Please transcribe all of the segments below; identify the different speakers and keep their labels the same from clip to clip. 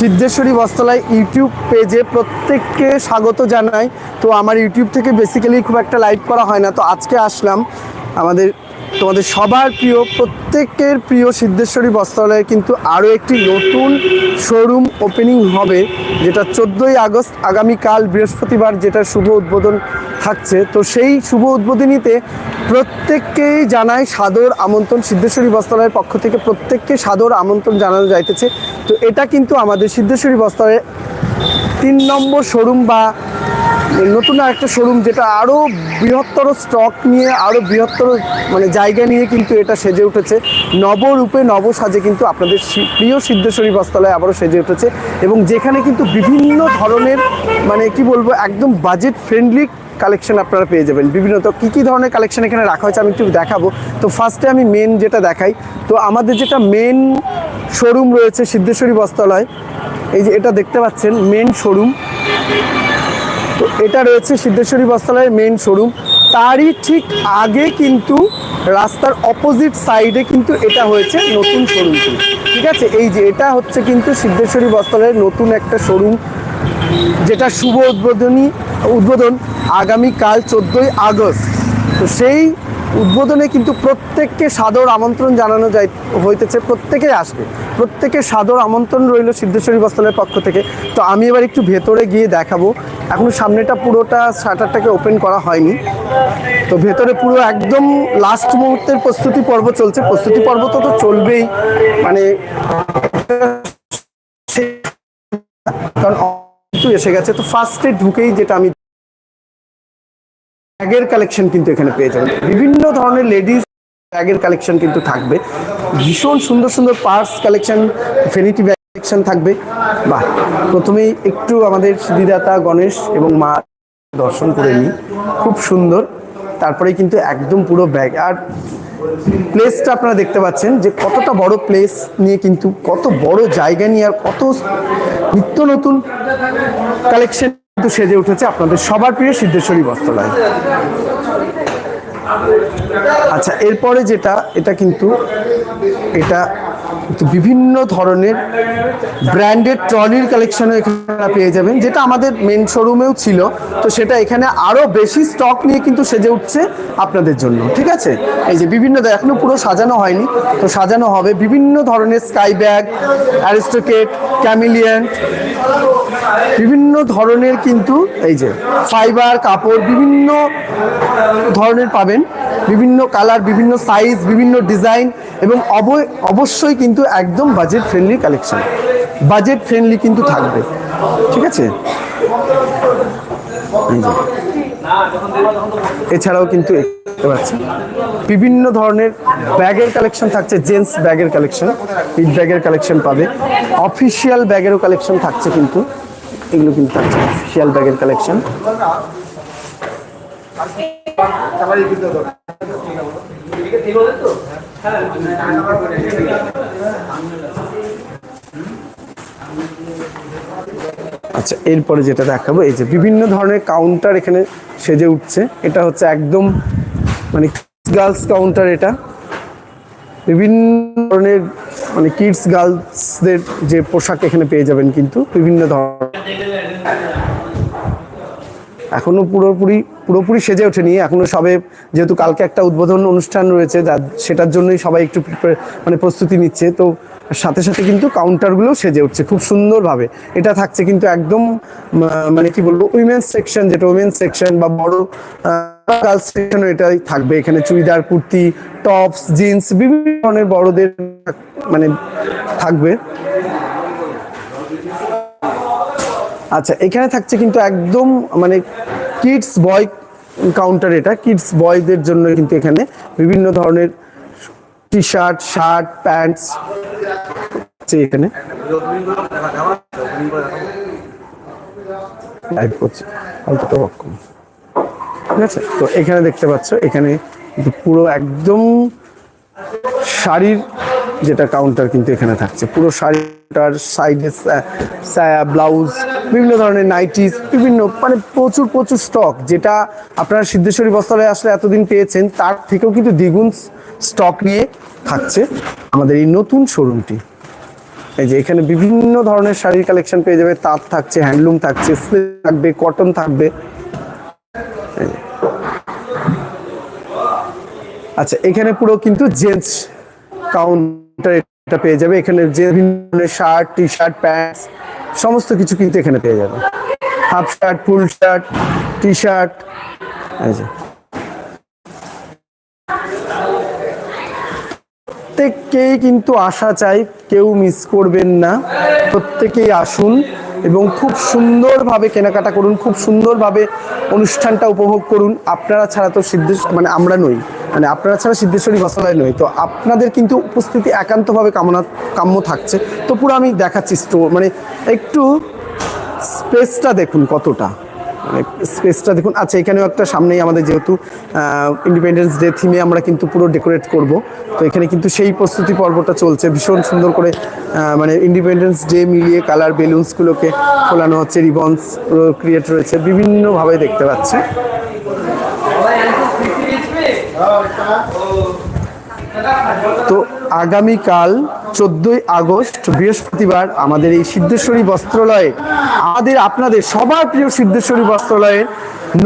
Speaker 1: Siddheshwari বস্তলায় YouTube পেজে প্রত্যেককে স্বাগত জানাই। তো আমার ইউটিউব থেকে বেসিক্যালি খুব একটা লাইভ করা হয় না। তো আজকে আসলাম আমাদের তোমাদের সবার প্রিয়, প্রত্যেকের প্রিয় সিদ্ধেশ্বরী বস্ত্রালয়ের কিন্তু আরও একটি নতুন শোরুম ওপেনিং হবে, যেটা চোদ্দোই আগস্ট আগামীকাল বৃহস্পতিবার যেটা শুভ উদ্বোধন থাকছে। তো সেই শুভ উদ্বোধনীতে প্রত্যেককেই জানাই সাদর আমন্ত্রণ সিদ্ধেশ্বরী বস্ত্রালয়ের পক্ষ থেকে, প্রত্যেককে সাদর আমন্ত্রণ জানানো যাইতেছে। তো এটা কিন্তু আমাদের সিদ্ধেশ্বরী বস্ত্রালয়ের তিন নম্বর শোরুম বা নতুন একটা শোরুম যেটা আরও বৃহত্তর স্টক নিয়ে আরও বৃহত্তর মানে জায়গা নিয়ে কিন্তু এটা সেজে উঠেছে। নবরূপে নব সাজে কিন্তু আপনাদের প্রিয় সিদ্ধেশ্বরী বস্ত্রালয় আবারও সেজে উঠেছে এবং যেখানে কিন্তু বিভিন্ন ধরনের মানে কি বলব, একদম বাজেট ফ্রেন্ডলি কালেকশন আপনারা পেয়ে যাবেন। বিভিন্ন তো কী কী ধরনের কালেকশন এখানে রাখা হয়েছে আমি একটু দেখাবো। তো ফার্স্টে আমি মেন যেটা দেখাই, তো আমাদের যেটা মেন শোরুম রয়েছে সিদ্ধেশ্বরী বস্ত্রালয়, এই যে এটা দেখতে পাচ্ছেন মেন শোরুম তো এটা রয়েছে সিদ্ধেশ্বরী বস্ত্রালয়ের মেন শোরুম তারই ঠিক আগে কিন্তু রাস্তার অপোজিট সাইডে কিন্তু এটা হয়েছে নতুন শোরুমটি ঠিক আছে? এই যে এটা হচ্ছে কিন্তু সিদ্ধেশ্বরী বস্ত্রালয়ের নতুন একটা শোরুম যেটা শুভ উদ্বোধনী, উদ্বোধন আগামীকাল চোদ্দোই আগস্ট। তো সেই উদ্বোধনে কিন্তু প্রত্যেককে সাদর আমন্ত্রণ জানানো যাই হইতেছে প্রত্যেকে আসবে। প্রত্যেকের সাদর আমন্ত্রণ রইল সিদ্ধেশ্বরী বস্ত্রালয়ের পক্ষ থেকে। তো আমি এবার একটু ভেতরে গিয়ে দেখাবো। এখনও সামনেটা পুরোটা শাটারটাকে ওপেন করা হয়নি। তো ভেতরে পুরো একদম লাস্ট মুহূর্তের প্রস্তুতি পর্ব চলছে। প্রস্তুতি পর্ব তো তো চলবেই। মানে কারণ এসে গেছে। তো ফার্স্টে ঢুকেই যেটা আমি ব্যাগের কালেকশন কিন্তু এখানে পেয়ে যাবেন। বিভিন্ন ধরনের লেডিস ব্যাগের কালেকশন কিন্তু থাকবে। ভীষণ সুন্দর সুন্দর purse collection vanity bag collection থাকবে। বাহ, প্রথমেই একটু আমাদের সিদ্ধিদাতা গণেশ এবং মা দর্শন করে নিই। খুব সুন্দর। তারপরে কিন্তু একদম পুরো ব্যাগ আর প্লেসটা আপনারা দেখতে পাচ্ছেন যে কতটা বড় প্লেস নিয়ে কিন্তু কত বড় জায়গা নিয়ে আর কত নিত্য নতুন কালেকশন কিন্তু সেজে উঠেছে আপনাদের সবার প্রিয় সিদ্ধেশ্বরী বস্ত্রালয়। আচ্ছা এরপরে যেটা এটা কিন্তু এটা কিন্তু বিভিন্ন ধরনের ব্র্যান্ডেড ট্রলির কালেকশনও এখানে পেয়ে যাবেন, যেটা আমাদের মেন শোরুমেও ছিল। তো সেটা এখানে আরও বেশি স্টক নিয়ে কিন্তু সেজে উঠছে আপনাদের জন্য, ঠিক আছে? এই যে বিভিন্ন এখনও পুরো সাজানো হয়নি, তো সাজানো হবে বিভিন্ন ধরনের স্কাই ব্যাগ অ্যারিস্টোকেট ক্যামিলিয়ান বিভিন্ন ধরনের কিন্তু এই যে ফাইবার কাপড়, বিভিন্ন ধরনের পাবেন। বিভিন্ন কালার, বিভিন্ন সাইজ বিভিন্ন ডিজাইন এবং অব- অবশ্যই কিন্তু একদম budget friendly collection budget friendly কিন্তু থাকবে। ঠিক আছে? এছাড়াও কিন্তু বিভিন্ন ধরনের ব্যাগের কালেকশন থাকছে জেন্টস ব্যাগের কালেকশন পিট ব্যাগের কালেকশন পাবে। অফিসিয়াল ব্যাগেরও কালেকশন থাকছে কিন্তু। এগুলো কিন্তু থাকছে অফিসিয়াল ব্যাগের কালেকশন আচ্ছা এরপরে যেটা দেখাবো, এই যে বিভিন্ন ধরনের কাউন্টার এখানে সেজে উঠছে। এটা হচ্ছে একদম মানে গার্লস কাউন্টার এটা। বিভিন্ন ধরনের মানে কিডস গার্লসদের যে পোশাক এখানে পেয়ে যাবেন কিন্তু, বিভিন্ন ধরনের। এখনও পুরোপুরি পুরোপুরি সেজে ওঠেনি। এখনও সবে যেহেতু কালকে একটা উদ্বোধন অনুষ্ঠান রয়েছে যার- সেটার জন্যই সবাই একটু মানে প্রস্তুতি নিচ্ছে। তো সাথে সাথে কিন্তু কাউন্টারগুলোও সেজে উঠছে খুব সুন্দরভাবে। এটা থাকছে কিন্তু একদম মানে কি বলব উইমেন্স সেকশন যেটা উইমেন্স সেকশন বা বড় গার্লস সেকশনও এটাই থাকবে। এখানে চুড়িদার, কুর্তি টপস জিন্স বিভিন্ন ধরনের বড়দের মানে থাকবে। আচ্ছা এখানে থাকছে কিন্তু একদম মানে কিডস বয় কাউন্টার এটা। কিডস বয়দের জন্য কিন্তু এখানে বিভিন্ন ধরনের টি শার্ট শার্ট প্যান্টস এখানে। ঠিক আছে? তো এখানে দেখতে পাচ্ছ, এখানে পুরো একদম শাড়ির যেটা কাউন্টার কিন্তু এখানে থাকছে। পুরো শাড়িটার সাইডে সায়া ব্লাউজ বিভিন্ন ধরনের নাইটিস বিভিন্ন মানে প্রচুর প্রচুর স্টক যেটা আপনারা সিদ্ধেশ্বরী বস্ত্রালয়ে আসলে এতদিন পেয়েছেন, তার থেকেও কিন্তু দ্বিগুণ স্টক নিয়ে থাকছে আমাদের এই নতুন শোরুমটি এই যে এখানে বিভিন্ন ধরনের শাড়ির কালেকশন পেয়ে যাবে, তাঁত থাকছে হ্যান্ডলুম থাকছে থাকবে কটন থাকবে। আচ্ছা এখানে পুরো কিন্তু জেন্টস কাউন্টার এটা পেয়ে যাবে। এখানে যে বিভিন্ন শার্ট টি শার্ট প্যান্টস সমস্ত কিছু কিন্তু এখানে পেয়ে যাবে। Half shirt full shirt T shirt প্রত্যেককেই কিন্তু আসা চাই, কেউ মিস করবেন না। প্রত্যেকেই আসুন। এবং খুব সুন্দরভাবে কেনাকাটা করুন, খুব সুন্দরভাবে অনুষ্ঠানটা উপভোগ করুন। আপনারা ছাড়া তো সিদ্ধেশ্বর মানে আমরা নই। মানে আপনারা ছাড়া সিদ্ধেশ্বরী বস্ত্রালয় নই। তো আপনাদের কিন্তু উপস্থিতি একান্তভাবে কামনা, কাম্য থাকছে। তো পুরো আমি দেখাচ্ছি স্টোর মানে একটু স্পেসটা দেখুন কতটা। মানে স্পেসটা দেখুন। আচ্ছা এখানেও একটা সামনেই আমাদের যেহেতু ইন্ডিপেন্ডেন্স ডে থিমে আমরা কিন্তু পুরো ডেকোরেট করব। তো এখানে কিন্তু সেই প্রস্তুতি পর্বটা চলছে। ভীষণ সুন্দর করে মানে ইন্ডিপেন্ডেন্স ডে মিলিয়ে কালার বেলুনসগুলোকে খোলানো হচ্ছে রিবনস ক্রিয়েট রয়েছে, বিভিন্নভাবে দেখতে পাচ্ছে। তো আগামীকাল চোদ্দই আগস্ট, বৃহস্পতিবার আমাদের এই সিদ্ধেশ্বরী বস্ত্রালয়ে, আমাদের আপনাদের সবার প্রিয় সিদ্ধেশ্বরী বস্ত্রালয়ের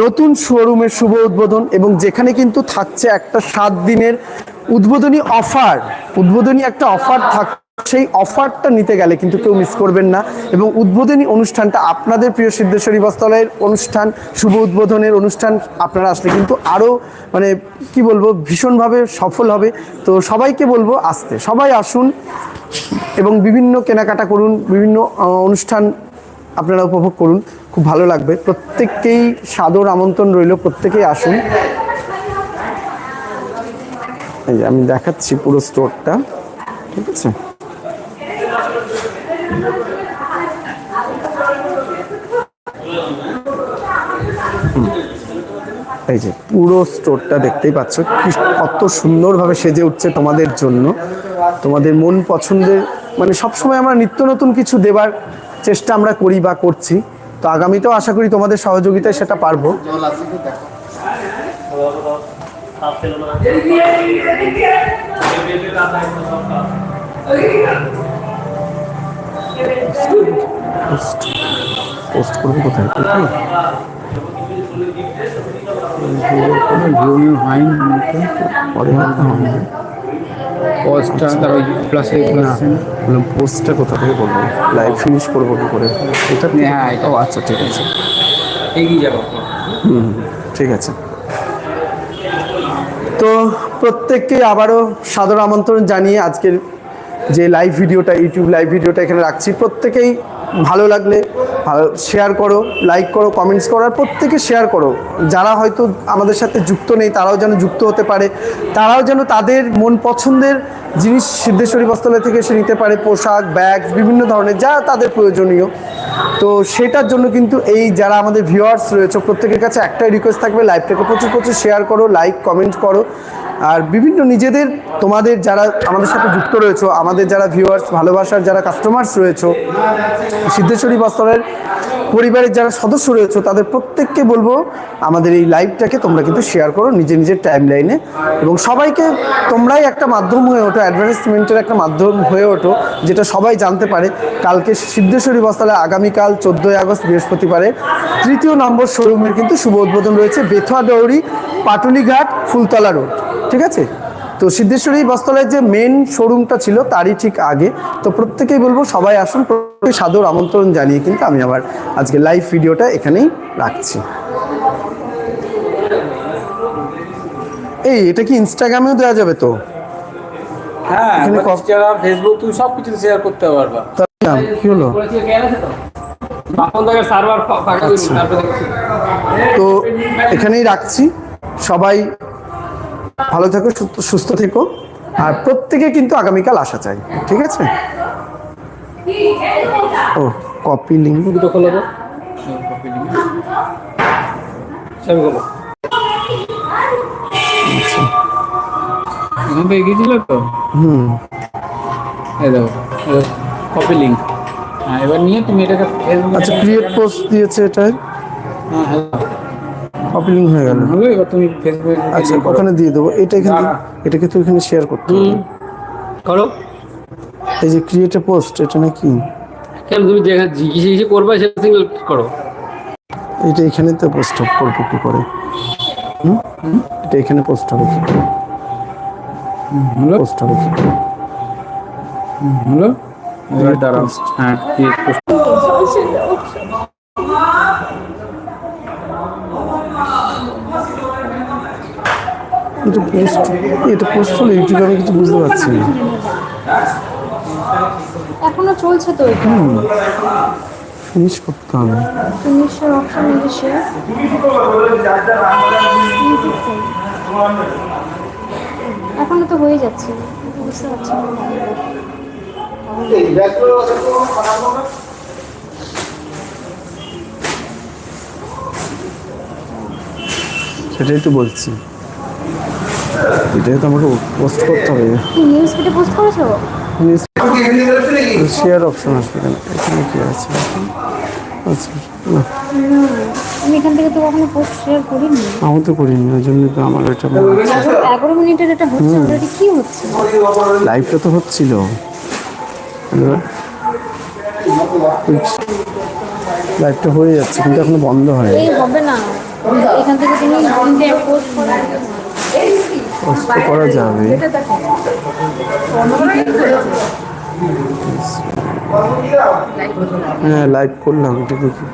Speaker 1: নতুন শোরুমের শুভ উদ্বোধন এবং যেখানে কিন্তু থাকছে একটা সাত দিনের উদ্বোধনী অফার উদ্বোধনী একটা অফার থাক সেই অফারটা নিতে গেলে কিন্তু কেউ মিস করবেন না এবং উদ্বোধনী অনুষ্ঠানটা আপনাদের প্রিয় সিদ্ধেশ্বরী বস্ত্রালয়ের অনুষ্ঠান, শুভ উদ্বোধনের অনুষ্ঠান আপনারা আসলে কিন্তু আরও মানে কি বলব, ভীষণভাবে সফল হবে। তো সবাইকে বলব আসতে, সবাই আসুন এবং বিভিন্ন কেনাকাটা করুন, বিভিন্ন অনুষ্ঠান আপনারা উপভোগ করুন। খুব ভালো লাগবে। প্রত্যেককেই সাদর আমন্ত্রণ রইল, প্রত্যেকেই আসুন। এই আমি দেখাচ্ছি পুরো স্টোরটা ঠিক আছে। এই যে পুরো স্টোরটা দেখতেই পাচ্ছ, কি কত সুন্দরভাবে সেজে উঠছে তোমাদের জন্য। তোমাদের মন পছন্দের মানে সবসময় আমরা নিত্য নতুন কিছু দেবার চেষ্টা আমরা করি বা করছি। তো আগামীতেও আশা করি তোমাদের সহযোগিতায় সেটা পারব। পোস্ট করব কোথায়
Speaker 2: হয়নি মতো
Speaker 1: পরে হয়তো হবে।
Speaker 2: পজটা তার ওই প্লাসে
Speaker 1: বললাম পোস্টটা কোথা থেকে করব লাইভ ফিনিশ করব কি করে? এটা
Speaker 2: হ্যাঁ এটা
Speaker 1: আচ্ছা ঠিক আছে।
Speaker 2: এগিয়ে যাব।
Speaker 1: হুম ঠিক আছে। তো প্রত্যেককে আবারও সাদর আমন্ত্রণ জানিয়ে আজকের যে লাইভ ভিডিওটা ইউটিউব লাইভ ভিডিওটা এখানে রাখছি। প্রত্যেকেই ভালো লাগলে শেয়ার করো লাইক করো কমেন্টস করো, আর প্রত্যেকে শেয়ার করো। যারা হয়তো আমাদের সাথে যুক্ত নেই, তারাও যেন যুক্ত হতে পারে। তারাও যেন তাদের মন পছন্দের জিনিস সিদ্ধেশ্বরী বস্ত্রালয় থেকে এসে নিতে পারে, পোশাক ব্যাগ বিভিন্ন ধরনের, যা তাদের প্রয়োজনীয়। তো সেটার জন্য কিন্তু এই যারা আমাদের ভিউয়ার্স রয়েছে, প্রত্যেকের কাছে একটাই রিকোয়েস্ট থাকবে লাইভটাকে প্রচুর প্রচুর শেয়ার করো লাইক কমেন্ট করো। আর বিভিন্ন নিজেদের, তোমাদের যারা আমাদের সাথে যুক্ত রয়েছে, আমাদের যারা ভিউয়ার্স ভালোবাসার যারা কাস্টমার্স রয়েছে, সিদ্ধেশ্বরী বস্ত্রালয়ের পরিবারের যারা সদস্য রয়েছে, তাদের প্রত্যেককে বলব আমাদের এই লাইভটাকে তোমরা কিন্তু শেয়ার করো নিজের নিজের টাইম লাইনে এবং সবাইকে তোমরাই একটা মাধ্যম হয়ে ওঠো অ্যাডভার্টাইজমেন্টের একটা মাধ্যম হয়ে ওঠো, যেটা সবাই জানতে পারে। কালকে সিদ্ধেশ্বরী বস্ত্রালয় আগামীকাল চোদ্দোই আগস্ট বৃহস্পতিবারে তৃতীয় নম্বর শোরুমের কিন্তু শুভ উদ্বোধন রয়েছে বেথুয়া দৌড়ি, পাটুলিঘাট, ফুলতলা রোড ঠিক আছে? তো সিদ্ধেশ্বরী বস্ত্রালয়ের যে মেন শোরুমটা ছিল তারই ঠিক আগে। তো প্রত্যেকেই বলব সবাই আসুন প্রত্যেকে সাদর আমন্ত্রণ জানিয়ে কিন্তু আমি আবার আজকে লাইভ ভিডিওটা এখানেই রাখছি। এই এটা কি ইনস্টাগ্রামেও দেওয়া যাবে তো?
Speaker 2: হ্যাঁ ইনস্টাগ্রাম ফেসবুক তুমি সব কিছু শেয়ার করতে পারবা।
Speaker 1: কি হলো? আচ্ছা। তো এখানেই রাখছি। সবাই ভালো থেকো সুস্থ- সুস্থ থেকো। আর প্রত্যেকে কিন্তু আগামীকাল আসা চাই ঠিক আছে? ও কপি লিঙ্ক।
Speaker 2: দুটো খোলো তো সব খোলো এখন তো?
Speaker 1: হুম।
Speaker 2: এই দেখো কপি লিঙ্ক এবার নিয়ে তুমি এটাকে
Speaker 1: আচ্ছা ক্রিয়েট পোস্ট দিয়েছে এটাই
Speaker 2: হ্যাঁ হ্যাঁ
Speaker 1: লিঙ্ক হয়ে গেল।
Speaker 2: তুমি ফেসবুকে
Speaker 1: আচ্ছা ওখানে দিয়ে দেবো। এটা এখানে এটাকে তো এখানে শেয়ার করতে হবে।
Speaker 2: করো।
Speaker 1: এই যে ক্রিয়েট এ পোস্ট এটা নাকি?
Speaker 2: কেন তুমি যেখানে জিজ্ঞেস করবে সেটা সিঙ্গেল করো।
Speaker 1: এটা এখানে তো পোস্ট আপ করব কি করে হুম? এটা এখানে পোস্ট হবে কি করে
Speaker 2: হলো।
Speaker 1: পোস্ট হবে কি করে
Speaker 2: এবার দাঁড়াও। হ্যাঁ create
Speaker 1: এটা পোস্ট এটা পোস্ট হলো ইউটিউবে আমি কিছু বুঝতে পারছি না।
Speaker 3: এখনও চলছে তো এটা?
Speaker 1: ফিনিশ করতে হবে।
Speaker 3: ফিনিশের অপশন এসে এখনও তো হয়ে যাচ্ছে বুঝতে পারছি না।
Speaker 1: সেটাই তো বলছি। এটাই তো আমাকে পোস্ট করতে হবে।
Speaker 3: নিউজ ফিডে পোস্ট করেছ?
Speaker 1: শেয়ার অপশন আসবে কেন এখানে। কি আছে? আচ্ছা
Speaker 3: আমি এখান থেকে তো কখনো পোস্ট শেয়ার করিনি।
Speaker 1: আমি তো করিনি ওই জন্য তো আমার ওইটা
Speaker 3: এগারো এগারো মিনিটের এটা হচ্ছে অলরেডি কি হচ্ছে?
Speaker 1: লাইভটা তো হচ্ছিল। লাইভটা হয়ে যাচ্ছে কিন্তু এখনও বন্ধ হয়
Speaker 3: হবে না। এখান থেকে তুমি পোস্ট করে
Speaker 1: কষ্ট করা যাবে। হ্যাঁ লাইভ করলাম ঠিক আছে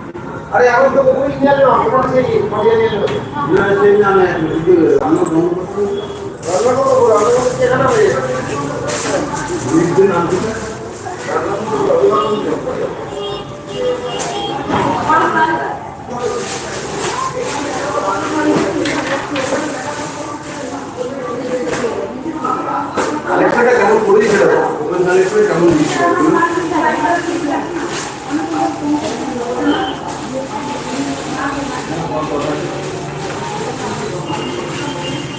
Speaker 1: পরীক্ষাটা কেমন করেছিল ওপেন ম্যানেজমেন্ট কেমন দিয়েছিল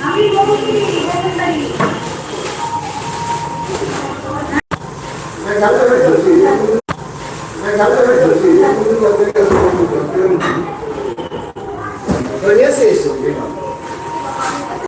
Speaker 1: আমি বলছি